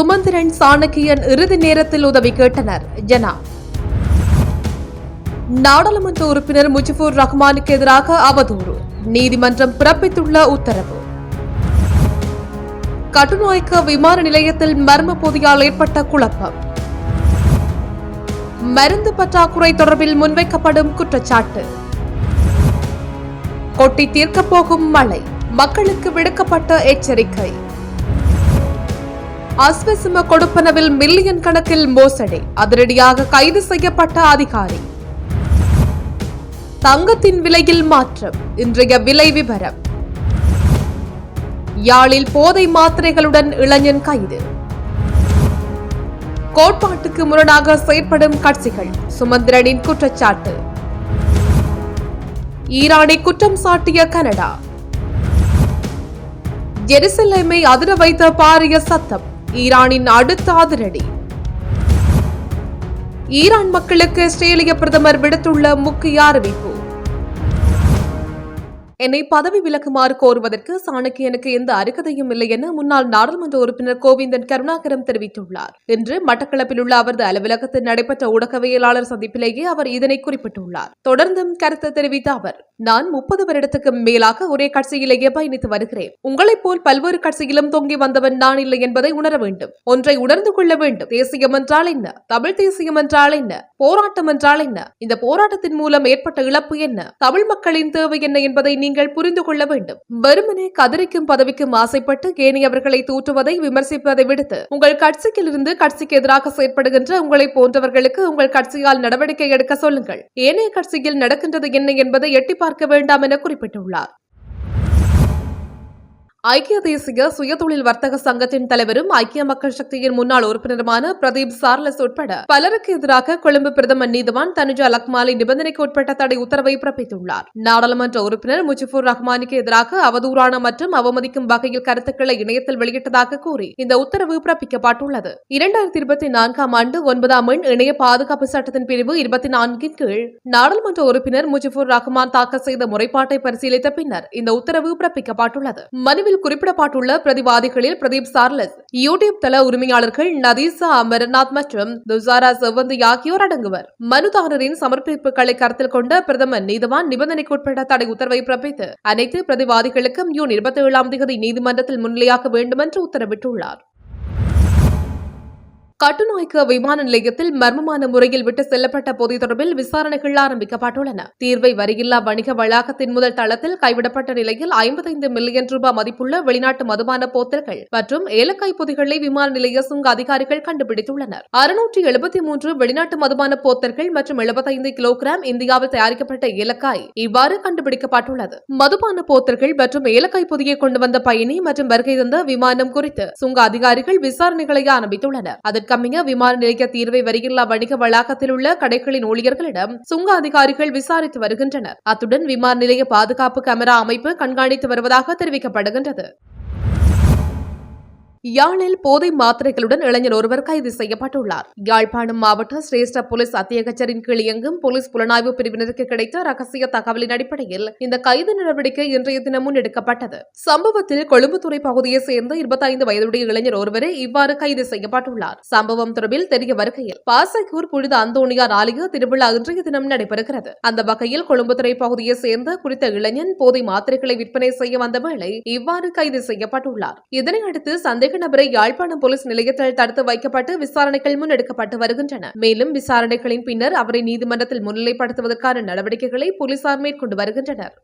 சுமந்திரன் சாணக்கியன் இறுதி நேரத்தில் உதவி கேட்டனர். ஜனா. நாடாளுமன்ற உறுப்பினர் முஜிபுர் ரஹ்மானுக்கு எதிராக அவதூறு. நீதிமன்றம் பிறப்பித்துள்ள உத்தரவு. கட்டுநாயக்க விமான நிலையத்தில் மர்ம பொதியால் ஏற்பட்ட குழப்பம். மருந்து பற்றாக்குறை தொடர்பில் முன்வைக்கப்படும் குற்றச்சாட்டு. கொட்டி தீர்க்கப் போகும் மழை. மக்களுக்கு விடுக்கப்பட்ட எச்சரிக்கை. அஸ்வசிம கொடுப்பனவில் மில்லியன் கணக்கில் மோசடி. அதிரடியாக கைது செய்யப்பட்ட அதிகாரி. தங்கத்தின் விலையில் மாற்றம். இன்றைய விலை விவரம் யாழில் போதை மாத்திரைகளுடன் இளைஞன் கைது. கோட்பாட்டுக்கு முரணாக செயற்படும் கட்சிகள். சுமந்திரனின் குற்றச்சாட்டு. ஈரானை குற்றம் சாட்டிய கனடா. ஜெருசலேமை அதிர வைத்த பாரிய சத்தம். ஈரானின் அடுத்த அதிரடி. ஈரான் மக்களுக்கு ஆஸ்திரேலிய பிரதமர் விடுத்துள்ள முக்கிய அறிவிப்பு. என்னை பதவி விலக்குமாறு கோருவதற்கு சாணக்கியனுக்கு எந்த அருகதையும் இல்லை என முன்னாள் நாடாளுமன்ற உறுப்பினர் கோவிந்தன் கருணாகரம் தெரிவித்துள்ளார். இன்று மட்டக்களப்பில் உள்ள அவரது அலுவலகத்தில் நடைபெற்ற ஊடகவியலாளர் சந்திப்பிலேயே அவர் இதனை குறிப்பிட்டுள்ளார். தொடர்ந்தும் கருத்து தெரிவித்த அவர் நான் முப்பது வருடத்துக்கு மேலாக ஒரே கட்சியிலேயே பயணித்து வருகிறேன். உங்களைப் போல் பல்வேறு கட்சியிலும் தொங்கி வந்தவன் நான் இல்லை என்பதை உணர வேண்டும். ஒன்றை உணர்ந்து கொள்ள வேண்டும். தேசியம் என்றால் என்ன? தமிழ் தேசியம் என்றால் என்ன? போராட்டம் என்றால் என்ன? இந்த போராட்டத்தின் மூலம் ஏற்பட்ட இழப்பு என்ன? தமிழ் மக்களின் தேவை என்ன என்பதை நீங்கள் புரிந்து கொள்ள வேண்டும். வெறுமனே கதறிக்கும் பதவிக்கும் ஆசைப்பட்டு ஏனையவர்களை தூற்றுவதை விமர்சிப்பதை விடுத்து உங்கள் கட்சிக்கிலிருந்து கட்சிக்கு எதிராக செயற்படுகின்ற உங்களை போன்றவர்களுக்கு உங்கள் கட்சியால் நடவடிக்கை எடுக்க சொல்லுங்கள். ஏனைய கட்சியில் நடக்கின்றது என்ன என்பதை எட்டி பார்க்க வேண்டாம் என குறிப்பிட்டுள்ளார். ஐக்கிய தேசிய சுயதொழில் வர்த்தக சங்கத்தின் தலைவரும் ஐக்கிய மக்கள் சக்தியின் முன்னாள் உறுப்பினருமான பிரதீப் சார்லஸ் உட்பட பலருக்கு எதிராக கொழும்பு பிரதமர் நீதிவான் தனுஜா லக்மாலி நிபந்தனைக்கு உட்பட்ட தடை உத்தரவை பிறப்பித்துள்ளார். நாடாளுமன்ற உறுப்பினர் முஜிபுர் ரஹ்மானுக்கு எதிராக அவதூறான மற்றும் அவமதிக்கும் வகையில் கருத்துக்களை இணையத்தில் வெளியிட்டதாக கூறி இந்த உத்தரவு பிறப்பிக்கப்பட்டுள்ளது. இரண்டாயிரத்தி இருபத்தி நான்காம் ஆண்டு ஒன்பதாம் எண் இணைய பாதுகாப்பு சட்டத்தின் பிரிவு இருபத்தி நான்கின் கீழ் நாடாளுமன்ற உறுப்பினர் முஜிபுர் ரஹ்மான் தாக்கல் செய்த முறைப்பாட்டை பரிசீலித்த பின்னர் இந்த உத்தரவு பிறப்பிக்கப்பட்டுள்ளது. மனுவில் குறிப்பிடப்பட்டுள்ள பிரதிவாதிகளில் பிரதீப் சார்லஸ் யூடியூப் தள உரிமையாளர்கள் நதீசா அமர்நாத் மற்றும் துசாரா செவ்வந்தி ஆகியோர் அடங்குவர். மனுதாரரின் சமர்ப்பிப்புகளை கருத்தில் கொண்ட பிரதமர் நீதிவான் நிபந்தனைக்குட்பட்ட தடை உத்தரவை பிறப்பித்து அனைத்து பிரதிவாதிகளுக்கும் ஜூன் இருபத்தி ஏழாம் தேதி நீதிமன்றத்தில் முன்னிலையாக்க வேண்டும் என்று உத்தரவிட்டுள்ளார். கட்டுநாயக்க விமான நிலையத்தில் மர்மமான முறையில் விட்டு செல்லப்பட்ட பொதி தொடர்பில் விசாரணைகள் ஆரம்பிக்கப்பட்டுள்ளன. தீர்வை வரியில்லா வணிக வளாகத்தின் முதல் தளத்தில் கைவிடப்பட்ட நிலையில் ஐம்பத்தைந்து மில்லியன் ரூபாய் மதிப்புள்ள வெளிநாட்டு மதுபான போத்தல்கள் மற்றும் ஏலக்காய் பொதிகளை விமான நிலைய சுங்க அதிகாரிகள் கண்டுபிடித்துள்ளனர். அறுநூற்றி எழுபத்தி மூன்று வெளிநாட்டு மதுபான போத்தல்கள் மற்றும் எழுபத்தைந்து கிலோகிராம் இந்தியாவில் தயாரிக்கப்பட்ட ஏலக்காய் இவ்வாறு கண்டுபிடிக்கப்பட்டுள்ளது. மதுபான போத்தல்கள் மற்றும் ஏலக்காய் பொதியை கொண்டு வந்த பயணி மற்றும் வருகை தந்த விமானம் குறித்து சுங்க அதிகாரிகள் விசாரணைகளை ஆரம்பித்துள்ளனர். அதற்கமைய விமான நிலைய தீர்வை வரியில்லா வணிக வளாகத்தில் உள்ள கடைகளின் ஊழியர்களிடம் சுங்க அதிகாரிகள் விசாரித்து வருகின்றனர். அத்துடன் விமான நிலைய பாதுகாப்பு கேமரா அமைப்பு கண்காணித்து வருவதாக தெரிவிக்கப்படுகின்றது. யாழில் போதை மாத்திரைகளுடன் இளைஞர் ஒருவர் கைது செய்யப்பட்டுள்ளார். யாழ்ப்பாணம் மாவட்ட சிரேஷ்ட போலீஸ் அத்தியகச்சரின் கீழ் இயங்கும் போலீஸ் புலனாய்வு பிரிவினருக்கு கிடைத்த ரகசிய தகவலின் அடிப்படையில் இந்த கைது நடவடிக்கை இன்றைய தினம் முன்னெடுக்கப்பட்டது. சம்பவத்தில் கொழும்புத்துறை பகுதியை சேர்ந்த இருபத்தைந்து வயதுடைய இளைஞர் ஒருவரே இவ்வாறு கைது செய்யப்பட்டுள்ளார். சம்பவம் தொடர்பில் தெரிய வருகையில் பாசைக்கூர் புனித அந்தோணியார் ஆலய திருவிழா இன்றைய தினம் நடைபெறுகிறது. அந்த வகையில் கொழும்புத்துறை பகுதியை சேர்ந்த குறித்த இளைஞன் போதை மாத்திரைகளை விற்பனை செய்ய வந்த வேளை இவ்வாறு கைது செய்யப்பட்டுள்ளார். இதனையடுத்து சந்தேக நபரை யாழ்ப்பாணம் போலீஸ் நிலையத்தில் தடுத்து வைக்கப்பட்டு விசாரணைகள் முன்னெடுக்கப்பட்டு வருகின்றன. மேலும் விசாரணைகளின் பின்னர் அவரை நீதிமன்றத்தில் முன்னிலைப்படுத்துவதற்கான நடவடிக்கைகளை போலீசார் மேற்கொண்டு வருகின்றனர்.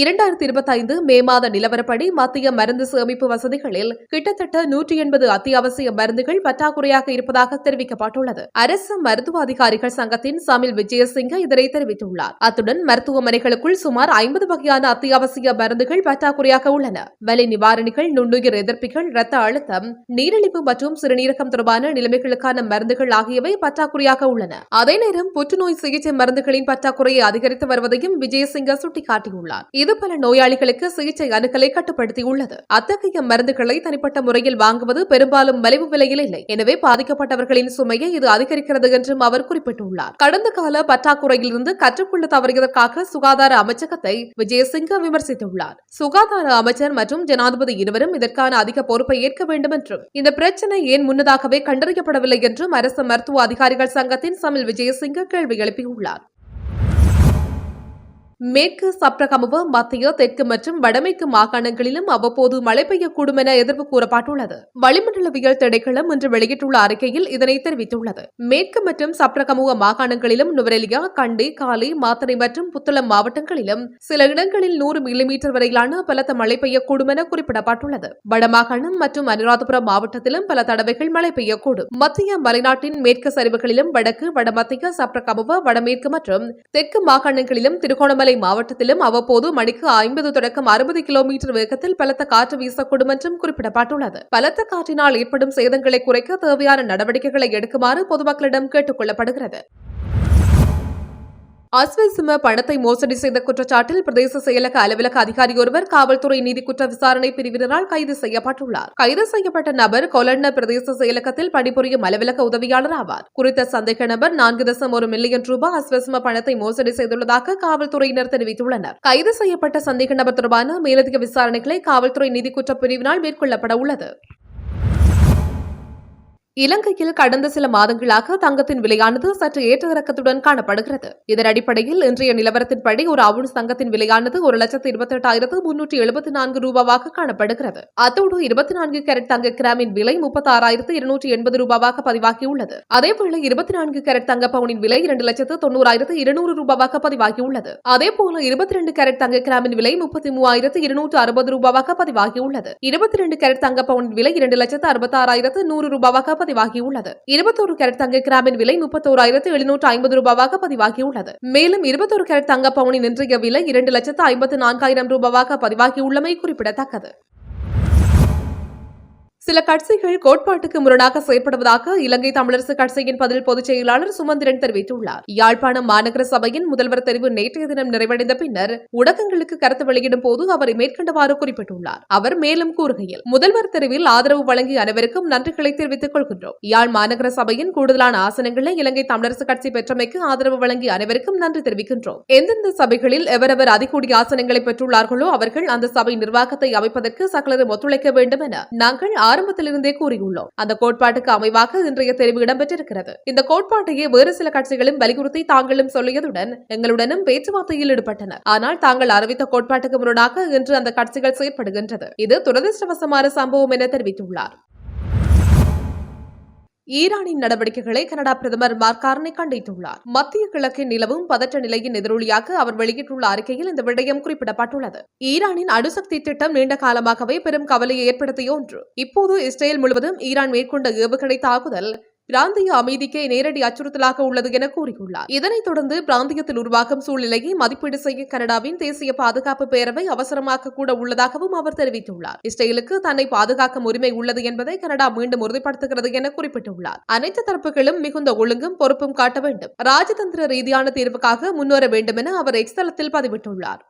இரண்டாயிரத்தி இருபத்தைந்து மே மாத நிலவரப்படி மத்திய மருந்து சேமிப்பு வசதிகளில் கிட்டத்தட்ட நூற்றி எண்பது அத்தியாவசிய மருந்துகள் பற்றாக்குறையாக இருப்பதாக தெரிவிக்கப்பட்டுள்ளது. அரசு மருத்துவ அதிகாரிகள் சங்கத்தின் சமில் விஜயசிங்க இதனை தெரிவித்துள்ளார். அத்துடன் மருத்துவமனைகளுக்குள் சுமார் ஐம்பது வகையான அத்தியாவசிய மருந்துகள் பற்றாக்குறையாக உள்ளன. வலி நிவாரணிகள் நுண்ணுயிர் எதிர்ப்பிகள் இரத்த அழுத்தம் நீரிழிவு மற்றும் சிறுநீரகம் தொடர்பான நிலைமைகளுக்கான மருந்துகள் ஆகியவை பற்றாக்குறையாக உள்ளன. அதே நேரம் புற்றுநோய் சிகிச்சை மருந்துகளின் பற்றாக்குறையை அதிகரித்து வருவதையும் விஜயசிங்க சுட்டிக்காட்டியுள்ளார். இது பல நோயாளிகளுக்கு சிகிச்சை அணுகலை கட்டுப்படுத்தியுள்ளது. அத்தகைய மருந்துகளை தனிப்பட்ட முறையில் வாங்குவது பெரும்பாலும் மலிவு விலையில் இல்லை. எனவே பாதிக்கப்பட்டவர்களின் சுமையை இது அதிகரிக்கிறது என்றும் அவர் குறிப்பிட்டுள்ளார். கடந்த கால பற்றாக்குறையிலிருந்து கற்றுக்கொள்ள தவறியதற்காக சுகாதார அமைச்சகத்தை விஜயசிங்க விமர்சித்துள்ளார். சுகாதார அமைச்சர் மற்றும் ஜனாதிபதி இருவரும் இதற்கான அதிக பொறுப்பை ஏற்க வேண்டும் என்றும் இந்த பிரச்சனை ஏன் முன்னதாகவே கண்டறியப்படவில்லை என்றும் அரசு மருத்துவ அதிகாரிகள் சங்கத்தின் சமில் விஜயசிங்க கேள்வி எழுப்பியுள்ளார். மேற்கு சப்ரகமுவ மத்திய தெற்கு மற்றும் வடமேற்கு மாகாணங்களிலும் அவ்வப்போது மழை பெய்யக்கூடும் என எதிர்ப்பு கூறப்பட்டுள்ளது. வளிமண்டலவியல் திணைக்களம் இன்று வெளியிட்டுள்ள அறிக்கையில் இதனை தெரிவித்துள்ளது. மேற்கு மற்றும் சப்ரகமுவ மாகாணங்களிலும் நுவரெலியா கண்டி காலி மாத்தனை மற்றும் புத்தளம் மாவட்டங்களிலும் சில இடங்களில் நூறு மில்லிமீட்டர் வரையிலான பலத்த மழை பெய்யக்கூடும் என குறிப்பிடப்பட்டுள்ளது. வடமாகாணம் மற்றும் அனுராதபுரம் மாவட்டத்திலும் பல தடவைகள் மழை பெய்யக்கூடும். மத்திய மலைநாட்டின் மேற்கு சரிவுகளிலும் வடக்கு வடமத்திய சப்ரகமுவ வடமேற்கு மற்றும் தெற்கு மாகாணங்களிலும் திருகோணமலை மாவட்டத்திலும் அவ்வப்போது மணிக்கு ஐம்பது தொடக்கம் அறுபது கிலோமீட்டர் வேகத்தில் பலத்த காற்று வீசக்கூடும் என்றும் குறிப்பிடப்பட்டுள்ளது. பலத்த காற்றினால் ஏற்படும் சேதங்களை குறைக்க தேவையான நடவடிக்கைகளை எடுக்குமாறு பொதுமக்களிடம் கேட்டுக் கொள்ளப்படுகிறது. அஸ்வசிம பணத்தை மோசடி செய்த குற்றச்சாட்டில் பிரதேச செயலக அலுவலக அதிகாரி ஒருவர் காவல்துறை நீதி குற்ற விசாரணை பிரிவினரால் கைது செய்யப்பட்டுள்ளார். கைது செய்யப்பட்ட நபர் கொலண்ண பிரதேச செயலகத்தில் பணிபுரியும் அலுவலக உதவியாளர் ஆவார். குறித்த சந்தேக நபர் நான்கு தசம் ஒரு மில்லியன் ரூபாய் அஸ்வசிம பணத்தை மோசடி செய்துள்ளதாக காவல்துறையினர் தெரிவித்துள்ளனர். கைது செய்யப்பட்ட சந்தேக நபர் தொடர்பான மேலதிக விசாரணைகளை காவல்துறை நீதி குற்ற பிரிவினால் மேற்கொள்ளப்பட உள்ளது. இலங்கையில் கடந்த சில மாதங்களாக தங்கத்தின் விலையானது சற்று ஏற்ற இறக்கத்துடன் காணப்படுகிறது. இதன் அடிப்படையில் இன்றைய நிலவரத்தின்படி ஒரு அவுன்ஸ் தங்கத்தின் விலையானது ஒரு லட்சத்து இருபத்தி எட்டாயிரத்து முன்னூற்றி எழுபத்தி நான்கு ரூபாவாக காணப்படுகிறது. அத்தோடு இருபத்தி நான்கு கேரட் தங்க கிராமின் விலை முப்பத்தி ஆறாயிரத்து இருநூற்றி எண்பது ரூபாவாக பதிவாகியுள்ளது. அதேபோல இருபத்தி நான்கு கேரட் தங்க பவுனின் விலை இரண்டு லட்சத்து தொண்ணூறாயிரத்து இருநூறு ரூபாவாக பதிவாகியுள்ளது. அதேபோல இருபத்தி ரெண்டு கேரட் தங்க கிராமின் விலை முப்பத்தி மூவாயிரத்து இருநூற்று அறுபது ரூபாவாக பதிவாகியுள்ளது. இருபத்தி ரெண்டு கேரட் தங்க பவுனின் விலை இரண்டு லட்சத்து அறுபத்தாறாயிரத்து நூறு ரூபாவாக பதிவாகியுள்ளது. இருபத்தோரு கேரட் தங்க கிராமின் விலை முப்பத்தோராயிரத்து எழுநூற்று ஐம்பது ரூபாவாக பதிவாகியுள்ளது. மேலும் இருபத்தோரு கேரட் தங்க பவுனின் இன்றைய விலை இரண்டு லட்சத்து ஐம்பத்து நான்காயிரம் ரூபாவாக பதிவாகியுள்ளமை குறிப்பிடத்தக்கது. சில கட்சிகள் கோட்பாட்டுக்கு முரணாக செயற்படுவதாக இலங்கை தமிழரசு கட்சியின் பதில் பொதுச் செயலாளர் சுமந்திரன் தெரிவித்துள்ளார். யாழ்ப்பாணம் மாநகர சபையின் முதல்வர் தெரிவு நேற்றைய தினம் நிறைவடைந்த பின்னர் ஊடகங்களுக்கு கருத்து வெளியிடும் போது அவர் மேற்கண்டவாறு குறிப்பிட்டுள்ளார். அவர் மேலும் கூறுகையில் முதல்வர் தெரிவில் ஆதரவு வழங்கிய அனைவருக்கும் நன்றிகளை தெரிவித்துக் கொள்கின்றோம். யாழ் மாநகர சபையின் கூடுதலான ஆசனங்களை இலங்கை தமிழரசு கட்சி பெற்றமைக்கு ஆதரவு வழங்கிய அனைவருக்கும் நன்றி தெரிவிக்கின்றோம். எந்தெந்த சபைகளில் எவரவர் அதிகூடிய ஆசனங்களை பெற்றுள்ளார்களோ அவர்கள் அந்த சபை நிர்வாகத்தை அமைப்பதற்கு சகலரும் ஒத்துழைக்க வேண்டும் என நாங்கள் ஆரம்பத்திலிருந்தே கூறியுள்ளோம். அந்த கோட்பாட்டுக்கு அமைவாக இன்றைய தெரிவு இடம்பெற்றிருக்கிறது. இந்த கோட்பாட்டையே வேறு சில கட்சிகளும் வலியுறுத்தி தாங்களும் சொல்லியதுடன் எங்களுடனும் பேச்சுவார்த்தையில் ஈடுபட்டனர். ஆனால் தாங்கள் அறிவித்த கோட்பாட்டுக்கு முரணாக இன்று அந்த கட்சிகள் செயற்படுகின்றது. இது துரதிருஷ்டவசமான சம்பவம் என தெரிவித்துள்ளார். ஈரானின் நடவடிக்கைகளை கனடா பிரதமர் மார்க் கார்னி கண்டித்துள்ளார். மத்திய கிழக்கில் நிலவும் பதற்ற நிலையின் எதிரொலியாக அவர் வெளியிட்டுள்ள அறிக்கையில் இந்த விடயம் குறிப்பிடப்பட்டுள்ளது. ஈரானின் அணுசக்தி திட்டம் நீண்ட காலமாகவே பெரும் கவலையை ஏற்படுத்திய ஒன்று. இப்போது இஸ்ரேல் முழுவதும் ஈரான் மேற்கொண்ட ஏவுகணை தாக்குதல் பிராந்திய அமைதிக்கே நேரடி அச்சுறுத்தலாக உள்ளது என கூறியுள்ளார். இதனைத் தொடர்ந்து பிராந்தியத்தில் உருவாகும் சூழ்நிலையை மதிப்பீடு செய்ய கனடாவின் தேசிய பாதுகாப்பு பேரவை அவசரமாக்க கூட உள்ளதாகவும் அவர் தெரிவித்துள்ளார். இஸ்ரேலுக்கு தன்னை பாதுகாக்கும் உரிமை உள்ளது என்பதை கனடா மீண்டும் உறுதிப்படுத்துகிறது என குறிப்பிட்டுள்ளார். அனைத்து தரப்புகளும் மிகுந்த ஒழுங்கும் பொறுப்பும் காட்ட வேண்டும். ராஜதந்திர ரீதியான தீர்வுக்காக முன்வர வேண்டும் என அவர் எக்ஸ்தலத்தில் பதிவிட்டுள்ளார்.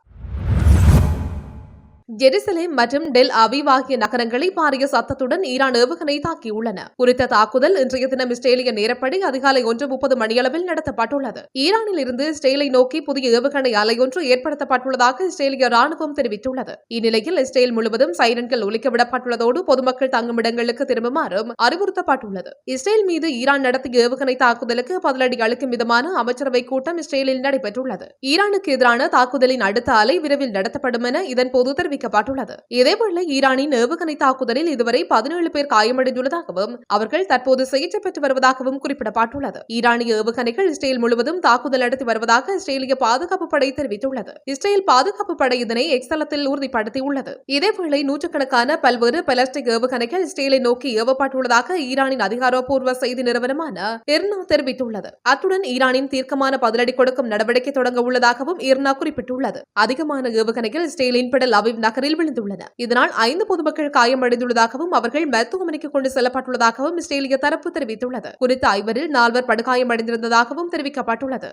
ஜெருசலேம் மற்றும் டெல் அவீவ் ஆகிய நகரங்களை பாரிய சத்தத்துடன் ஈரான் ஏவுகணை தாக்கியுள்ளன. குறித்த தாக்குதல் இன்றைய தினம் இஸ்ரேலிய நேரப்படி அதிகாலை ஒன்று முப்பது மணியளவில் நடத்தப்பட்டுள்ளது. ஈரானில் இருந்து இஸ்ரேலை நோக்கி புதிய ஏவுகணை அலையொன்று ஏற்படுத்தப்பட்டுள்ளதாக இஸ்ரேலிய ராணுவம் தெரிவித்துள்ளது. இந்நிலையில் இஸ்ரேல் முழுவதும் சைரன்கள் ஒலிக்கவிடப்பட்டுள்ளதோடு பொதுமக்கள் தங்கும் இடங்களுக்கு திரும்புமாறும் அறிவுறுத்தப்பட்டுள்ளது. இஸ்ரேல் மீது ஈரான் நடத்திய ஏவுகணை தாக்குதலுக்கு பதிலடி அளிக்கும் விதமான அமைச்சரவை கூட்டம் இஸ்ரேலில் நடைபெற்றுள்ளது. ஈரானுக்கு எதிரான தாக்குதலின் அடுத்த அலை விரைவில் நடத்தப்படும் என இதன்போது தெரிவிக்கப்பட்டுள்ளது இதேவேளை ஈரானின் ஏவுகணை தாக்குதலில் இதுவரை பதினேழு பேர் காயமடைந்துள்ளதாகவும் அவர்கள் தற்போது சிகிச்சை பெற்று வருவதாகவும் குறிப்பிடப்பட்டுள்ளது. ஈரானிய ஏவுகணைகள் இஸ்ரேல் முழுவதும் தாக்குதல் நடத்தி வருவதாக இஸ்ரேலிய பாதுகாப்பு படை தெரிவித்துள்ளது. இஸ்ரேல் பாதுகாப்பு படை இதனை எக்ஸலத்தில் உறுதிப்படுத்தியுள்ளது. இதேவேளை நூற்றுக்கணக்கான பல்வேறு பிளாஸ்டிக் ஏவுகணைகள் இஸ்ரேலை நோக்கி ஏவப்பட்டுள்ளதாக ஈரானின் அதிகாரப்பூர்வ செய்தி நிறுவனமான இர்னா தெரிவித்துள்ளது. அத்துடன் ஈரானின் தீர்க்கமான பதிலடி கொடுக்கும் நடவடிக்கை தொடங்க உள்ளதாகவும் இர்னா குறிப்பிட்டுள்ளது. அதிகமான ஏவுகணைகள் இஸ்ரேலின் பிடல் அவிவ் நகரில் விழுந்துள்ளன இதனால் ஐந்து பொதுமக்கள் காயமடைந்துள்ளதாகவும் அவர்கள் மருத்துவமனைக்கு கொண்டு செல்லப்பட்டுள்ளதாகவும் இஸ்ரேலிய தரப்பு தெரிவித்துள்ளது. குறித்த ஐவரில் நால்வர் படுகாயமடைந்திருந்ததாகவும் தெரிவிக்கப்பட்டுள்ளது.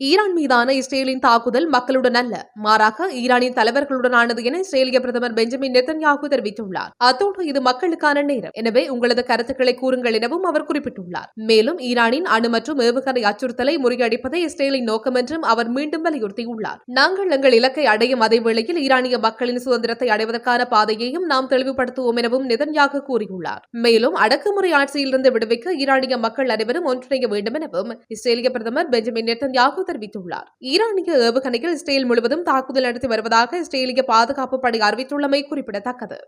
ஈரான் மீதான இஸ்ரேலின் தாக்குதல் மக்களுடன் அல்ல மாறாக ஈரானின் தலைவர்களுடனானது என இஸ்ரேலிய பிரதமர் பெஞ்சமின் நெத்தன்யாகு தெரிவித்துள்ளார். அத்தோடு இது மக்களுக்கான நேரம். எனவே உங்களது கருத்துக்களை கூறுங்கள் எனவும் அவர் குறிப்பிட்டுள்ளார். மேலும் ஈரானின் அணு மற்றும் ஏவுகணை அச்சுறுத்தலை முறியடிப்பதே இஸ்ரேலின் நோக்கம் என்றும் அவர் மீண்டும் வலியுறுத்தியுள்ளார். நாங்கள் எங்கள் இலக்கை அடையும் அதே வேளையில் ஈரானிய மக்களின் சுதந்திரத்தை அடைவதற்கான பாதையையும் நாம் தெளிவுபடுத்துவோம் எனவும் நெதன்யாகு கூறியுள்ளார். மேலும் அடக்குமுறை ஆட்சியிலிருந்து விடுவிக்க ஈரானிய மக்கள் அனைவரும் ஒன்றிணைய வேண்டும் எனவும் இஸ்ரேலிய பிரதமர் பெஞ்சமின் நெத்தன்யாகு தெரிவித்துள்ளார். ஈரானிய ஏவுகணையில் இஸ்ரேல் முழுவதும் தாக்குதல் நடத்தி வருவதாக இஸ்ரேலிய பாதுகாப்பு படை அறிவித்துள்ளமை குறிப்பிடத்தக்கது.